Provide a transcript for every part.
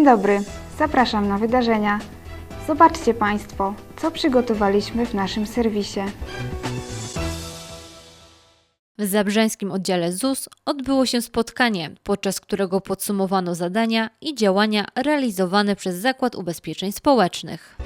Dzień dobry, zapraszam na wydarzenia. Zobaczcie Państwo, co przygotowaliśmy w naszym serwisie. W zabrzeńskim oddziale ZUS odbyło się spotkanie, podczas którego podsumowano zadania i działania realizowane przez Zakład Ubezpieczeń Społecznych.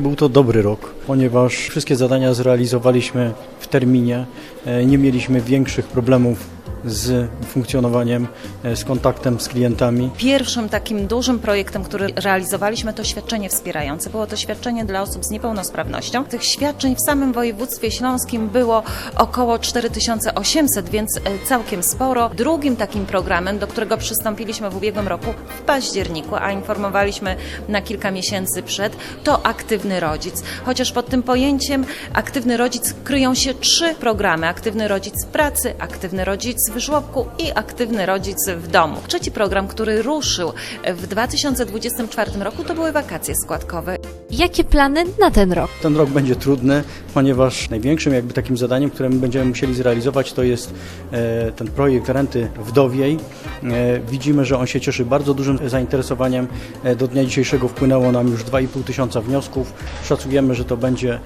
Był to dobry rok, ponieważ wszystkie zadania zrealizowaliśmy w terminie. E, Nie mieliśmy większych problemów z funkcjonowaniem, e, z kontaktem z klientami. Pierwszym takim dużym projektem, który realizowaliśmy, to świadczenie wspierające. Było to świadczenie dla osób z niepełnosprawnością. Tych świadczeń w samym województwie śląskim było około 4800, więc e, całkiem sporo. Drugim takim programem, do którego przystąpiliśmy w ubiegłym roku w październiku, a informowaliśmy na kilka miesięcy przed, to aktywny rodzic. Chociaż pod tym pojęciem aktywny rodzic kryją się trzy programy. Aktywny rodzic pracy, aktywny rodzic w żłobku i aktywny rodzic w domu. Trzeci program, który ruszył w 2024 roku, to były wakacje składkowe. Jakie plany na ten rok? Ten rok będzie trudny, ponieważ największym jakby takim zadaniem, które my będziemy musieli zrealizować, to jest e, ten projekt renty wdowiej. E, Widzimy, że on się cieszy bardzo dużym zainteresowaniem. E, Do dnia dzisiejszego wpłynęło nam już 2,5 tysiąca wniosków. Szacujemy, że to będzie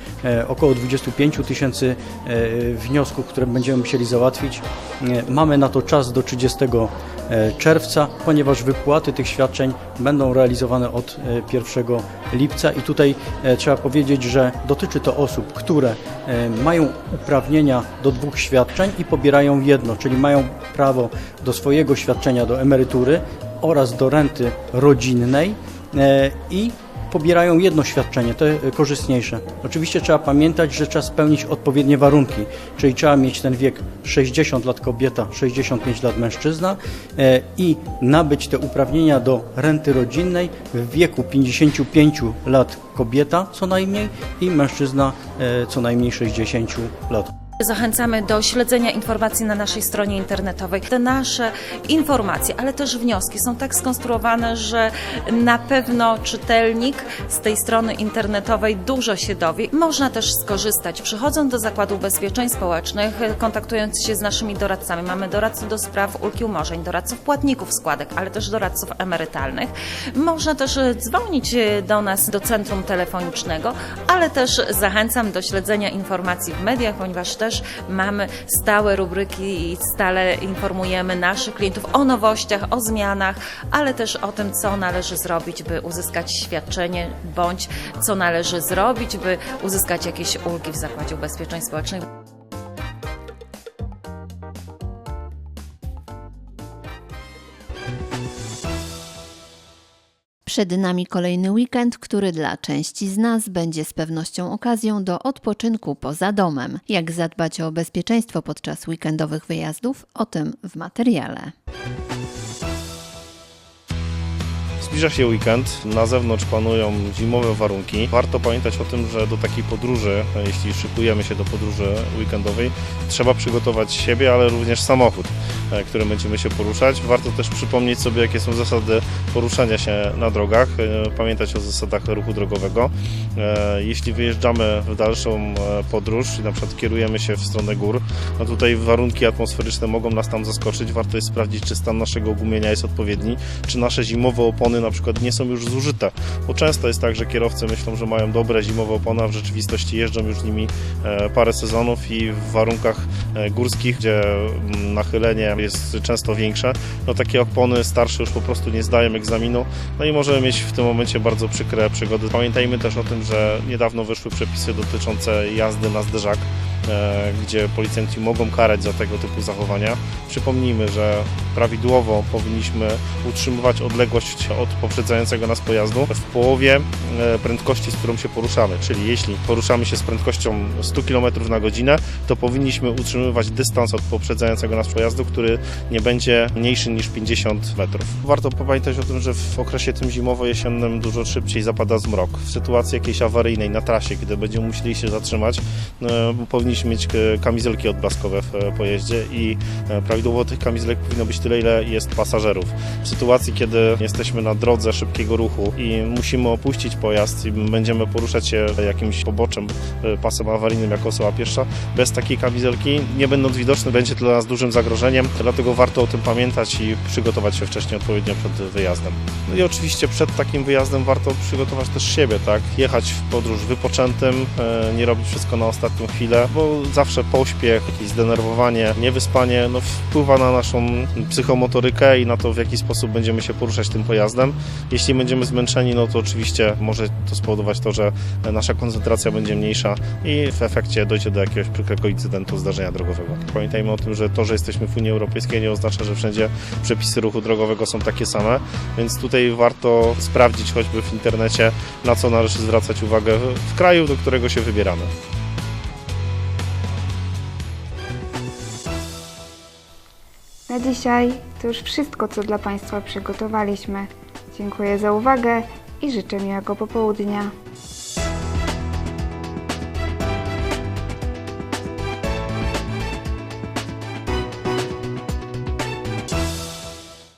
około 25 tysięcy wniosków, które będziemy musieli załatwić. Mamy na to czas do 30 e, czerwca, ponieważ wypłaty tych świadczeń będą realizowane od e, 1 lipca. I tutaj e, trzeba powiedzieć, że dotyczy to osób, które e, mają uprawnienia do dwóch świadczeń i pobierają jedno, czyli mają prawo do swojego świadczenia do emerytury oraz do renty rodzinnej e, i pobierają jedno świadczenie, to e, korzystniejsze. Oczywiście trzeba pamiętać, że trzeba spełnić odpowiednie warunki, czyli trzeba mieć ten wiek 60 lat kobieta, 65 lat mężczyzna e, i nabyć te uprawnienia do renty rodzinnej w wieku 55 lat kobieta co najmniej i mężczyzna e, co najmniej 60 lat. Zachęcamy do śledzenia informacji na naszej stronie internetowej. Te nasze informacje, ale też wnioski są tak skonstruowane, że na pewno czytelnik z tej strony internetowej dużo się dowie. Można też skorzystać, przychodząc do Zakładu Ubezpieczeń Społecznych, kontaktując się z naszymi doradcami. Mamy doradców do spraw ulgi umorzeń, doradców płatników składek, ale też doradców emerytalnych. Można też dzwonić do nas do centrum telefonicznego, ale też zachęcam do śledzenia informacji w mediach, ponieważ też mamy stałe rubryki i stale informujemy naszych klientów o nowościach, o zmianach, ale też o tym, co należy zrobić, by uzyskać świadczenie, bądź co należy zrobić, by uzyskać jakieś ulgi w Zakładzie Ubezpieczeń Społecznych. Przed nami kolejny weekend, który dla części z nas będzie z pewnością okazją do odpoczynku poza domem. Jak zadbać o bezpieczeństwo podczas weekendowych wyjazdów? O tym w materiale. Zbliża się weekend, na zewnątrz panują zimowe warunki. Warto pamiętać o tym, że do takiej podróży, jeśli szykujemy się do podróży weekendowej, trzeba przygotować siebie, ale również samochód, e, którym będziemy się poruszać. Warto też przypomnieć sobie, jakie są zasady poruszania się na drogach, e, pamiętać o zasadach ruchu drogowego. E, Jeśli wyjeżdżamy w dalszą e, podróż na przykład kierujemy się w stronę gór, no tutaj warunki atmosferyczne mogą nas tam zaskoczyć. Warto jest sprawdzić, czy stan naszego gumienia jest odpowiedni, czy nasze zimowe opony na przykład nie są już zużyte. Bo często jest tak, że kierowcy myślą, że mają dobre zimowe opony, a w rzeczywistości jeżdżą już nimi e, parę sezonów i w warunkach e, górskich, gdzie mm, jest często większe, no takie opony starsze już po prostu nie zdają egzaminu, no i możemy mieć w tym momencie bardzo przykre przygody. Pamiętajmy też o tym, że niedawno wyszły przepisy dotyczące jazdy na zderzak, gdzie policjanci mogą karać za tego typu zachowania. Przypomnijmy, że prawidłowo powinniśmy utrzymywać odległość od poprzedzającego nas pojazdu w połowie e, prędkości, z którą się poruszamy. Czyli jeśli poruszamy się z prędkością 100 km na godzinę, to powinniśmy utrzymywać dystans od poprzedzającego nas pojazdu, który nie będzie mniejszy niż 50 metrów. Warto pamiętać o tym, że w okresie tym zimowo-jesiennym dużo szybciej zapada zmrok. W sytuacji jakiejś awaryjnej na trasie, kiedy będziemy musieli się zatrzymać, e, powinniśmy powinniśmy mieć e, kamizelki odblaskowe w e, pojeździe i e, prawidłowo tych kamizelek powinno być tyle, ile jest pasażerów. W sytuacji, kiedy jesteśmy na drodze szybkiego ruchu i musimy opuścić pojazd i będziemy poruszać się jakimś poboczem, pasem awaryjnym jako osoba pierwsza, bez takiej kamizelki, nie będąc widoczny, będzie to dla nas dużym zagrożeniem, dlatego warto o tym pamiętać i przygotować się wcześniej odpowiednio przed wyjazdem. No i oczywiście przed takim wyjazdem warto przygotować też siebie, tak? Jechać w podróż wypoczętym, nie robić wszystko na ostatnią chwilę, bo zawsze pośpiech, jakieś zdenerwowanie, niewyspanie no, wpływa na naszą psychomotorykę i na to, w jaki sposób będziemy się poruszać tym pojazdem. Jeśli będziemy zmęczeni, no to oczywiście może to spowodować to, że nasza koncentracja będzie mniejsza i w efekcie dojdzie do jakiegoś przykrego incydentu, zdarzenia drogowego. Pamiętajmy o tym, że to, że jesteśmy w Unii Europejskiej nie oznacza, że wszędzie przepisy ruchu drogowego są takie same, więc tutaj warto sprawdzić choćby w internecie, na co należy zwracać uwagę w kraju, do którego się wybieramy. Na dzisiaj to już wszystko, co dla Państwa przygotowaliśmy. Dziękuję za uwagę i życzę miłego popołudnia.